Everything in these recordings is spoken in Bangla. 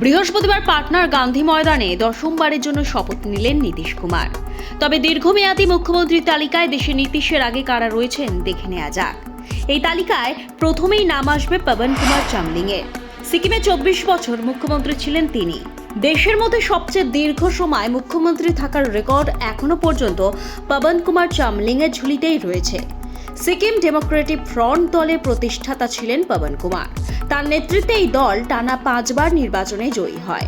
বৃহস্পতিবার পাটনার গান্ধী ময়দানে দশমবারের জন্য শপথ নিলেন নীতিশ কুমার। তবে দীর্ঘমেয়াদী মুখ্যমন্ত্রীর তালিকায় দেশে নীতিশের আগে কারা রয়েছেন দেখে নেওয়া যাক। এই তালিকায় প্রথমেই নাম আসবে পবন কুমার চামলিং এর সিকিমে চব্বিশ বছর মুখ্যমন্ত্রী ছিলেন তিনি। দেশের মধ্যে সবচেয়ে দীর্ঘ সময় মুখ্যমন্ত্রী থাকার রেকর্ড এখনও পর্যন্ত পবন কুমার চামলিং এর ঝুলিতেই রয়েছে। সিকিম ডেমোক্রেটিক ফ্রন্ট দলের প্রতিষ্ঠাতা ছিলেন পবন কুমার। তার নেতৃত্বে এই দল টানা পাঁচবার নির্বাচনে জয়ী হয়।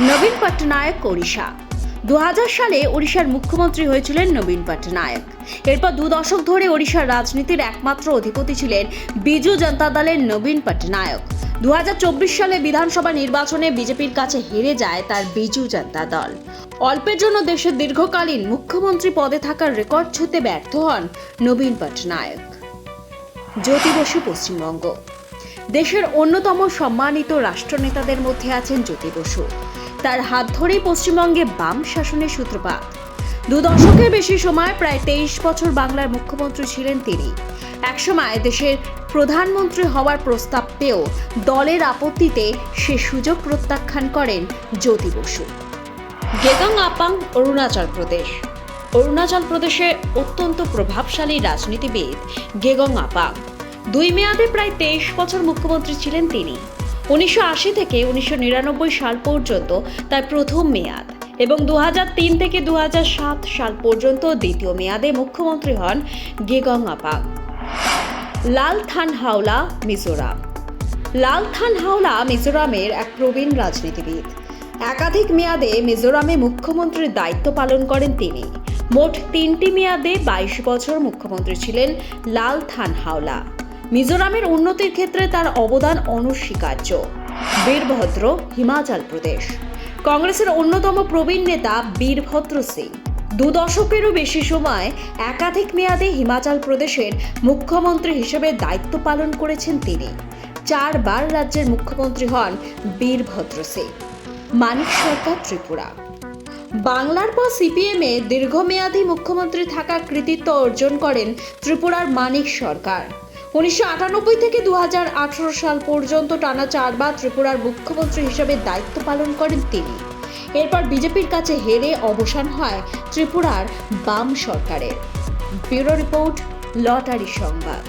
নবীন পট্টনায়ক, ওড়িশা। দু হাজার সালে ওড়িশার মুখ্যমন্ত্রী হয়েছিলেন নবীন পট্টনায়ক। এরপর দু দশক ধরে ওড়িশার রাজনীতির একমাত্র অধিপতি ছিলেন বিজু জনতা দলের নবীন দুহাজার চব্বিশ সালে বিধানসভা নির্বাচনে বিজেপির কাছে হেরে যায় তার বিজু জনতা দল। অল্পের জন্য দেশের দীর্ঘকালীন মুখ্যমন্ত্রী পদে থাকার রেকর্ড ছুঁতে ব্যর্থ হন নবীন পট্টনায়ক। জ্যোতি বসু, পশ্চিমবঙ্গ। দেশের অন্যতম সম্মানিত রাষ্ট্রনেতাদের মধ্যে আছেন জ্যোতি বসু। তার হাত ধরেই পশ্চিমবঙ্গে বাম শাসনের সূত্রপাত। দু দশকের বেশি সময়, প্রায় তেইশ বছর বাংলার মুখ্যমন্ত্রী ছিলেন তিনি। একসময় দেশের প্রধানমন্ত্রী হওয়ার প্রস্তাব পেয়েও দলের আপত্তিতে সে সুযোগ প্রত্যাখ্যান করেন জ্যোতি বসু। গেগাং আপাং, অরুণাচল প্রদেশ। অরুণাচল প্রদেশে অত্যন্ত প্রভাবশালী রাজনীতিবিদ গেগং আপাং। দুই মেয়াদে প্রায় তেইশ বছর মুখ্যমন্ত্রী ছিলেন তিনি। উনিশশো আশি থেকে উনিশশো নিরানব্বই সাল পর্যন্ত তার প্রথম মেয়াদ এবং দু থেকে দু সাল পর্যন্ত দ্বিতীয় মেয়াদে মুখ্যমন্ত্রী হন গেগং আপাং লাল থান হাওলা, মিজোরাম। লাল থান হাওলা, মিজোরামের এক প্রবীণ রাজনীতিবিদ। একাধিক মেয়াদে মিজোরামে মুখ্যমন্ত্রীর দায়িত্ব পালন করেন তিনি। মোট তিনটি মেয়াদে বাইশ বছর মুখ্যমন্ত্রী ছিলেন লাল থান হাওলা। মিজোরামের উন্নতির ক্ষেত্রে তার অবদান অনস্বীকার্য। বীরভদ্র, হিমাচল প্রদেশ। কংগ্রেসের অন্যতম প্রবীণ নেতা বীরভদ্র সিং। দু দশকেরও বেশি সময় একাধিক মেয়াদে হিমাচল প্রদেশের মুখ্যমন্ত্রী হিসেবে দায়িত্ব পালন করেছেন তিনি। চারবার রাজ্যের মুখ্যমন্ত্রী হন বীরভদ্র সিং। মানিক সরকার, ত্রিপুরা। বাংলার পর সিপিএমে দীর্ঘমেয়াদী মুখ্যমন্ত্রী থাকার কৃতিত্ব অর্জন করেন ত্রিপুরার মানিক সরকার। উনিশশো আটানব্বই থেকে দু হাজার আঠেরো সাল পর্যন্ত টানা চারবার ত্রিপুরার মুখ্যমন্ত্রী হিসেবে দায়িত্ব পালন করেন তিনি। এরপর বিজেপির কাছে হেরে অবসান হয় ত্রিপুরার বাম সরকারের। ব্যুরো রিপোর্ট, লটারি সংবাদ।